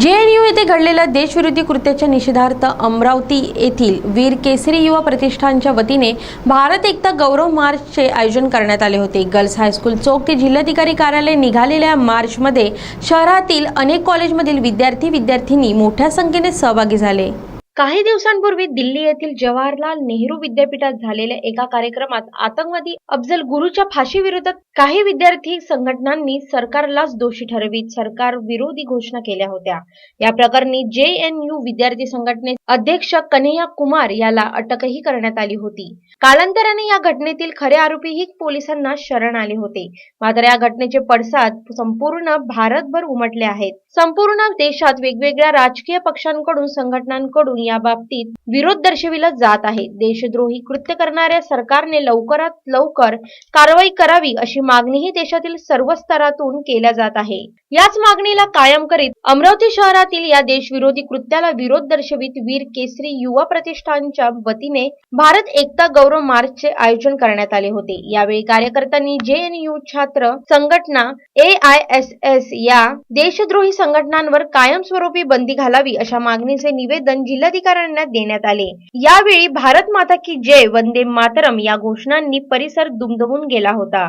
जे N you येथे घडलेल्या देशविरोधी कृत्याच्या निषेधार्थ अमरावती येथील वीर केसरी युवा प्रतिष्ठानच्या वतीने भारत एकता गौरव मार्चचे आयोजन करण्यात आले होते. गर्ल्स हायस्कूल चौक ते जिल्हाधिकारी कार्यालय निघालेल्या मार्चमध्ये शहरातील अनेक कॉलेजमधील विद्यार्थी विद्यार्थिनी मोठ्या संख्येने सहभागी झाले. काही दिवसांपूर्वी दिल्ली येथील जवाहरलाल नेहरू विद्यापीठात झालेल्या एका कार्यक्रमात आतंकवादी अफजल गुरुच्या फाशीविरोधात काही विद्यार्थी संघटनांनी सरकारलाच दोषी ठरवित सरकार विरोधी घोषणा केल्या होत्या. या प्रकरणी जेएनयू विद्यार्थी संघटने अध्यक्ष कन्हैया कुमार याला अटकही करण्यात आली होती. कालांतराने या घटनेतील खरे आरोपीही पोलिसांना शरण आले होते. मात्र या घटनेचे पडसाद संपूर्ण भारतभर उमटले आहेत. संपूर्ण देशात वेगवेगळ्या राजकीय पक्षांकडून संघटनांकडून या बाबतीत विरोध दर्शविला जात आहे. देशद्रोही कृत्य करणाऱ्या सरकारने लवकरात लवकर कारवाई करावी अशी मागणीही देशातील सर्व स्तरातून केल्या जात आहे. याच मागणीला कायम करीत अमरावती शहरातील या देशविरोधी कृत्याला विरोध दर्शवित वीर केसरी युवा प्रतिष्ठानच्या वतीने भारत एकता गौरव मार्चचे आयोजन करण्यात आले होते. यावेळी कार्यकर्त्यांनी जेएनयू छात्र संघटना ए आय एस एस या देशद्रोही संघटनांवर कायमस्वरूपी बंदी घालावी अशा मागणीचे निवेदन जिल्हाधिकाऱ्यांना देण्यात आले. यावेळी भारत माता की जय वंदे मातरम या घोषणांनी परिसर दुमदुमून गेला होता.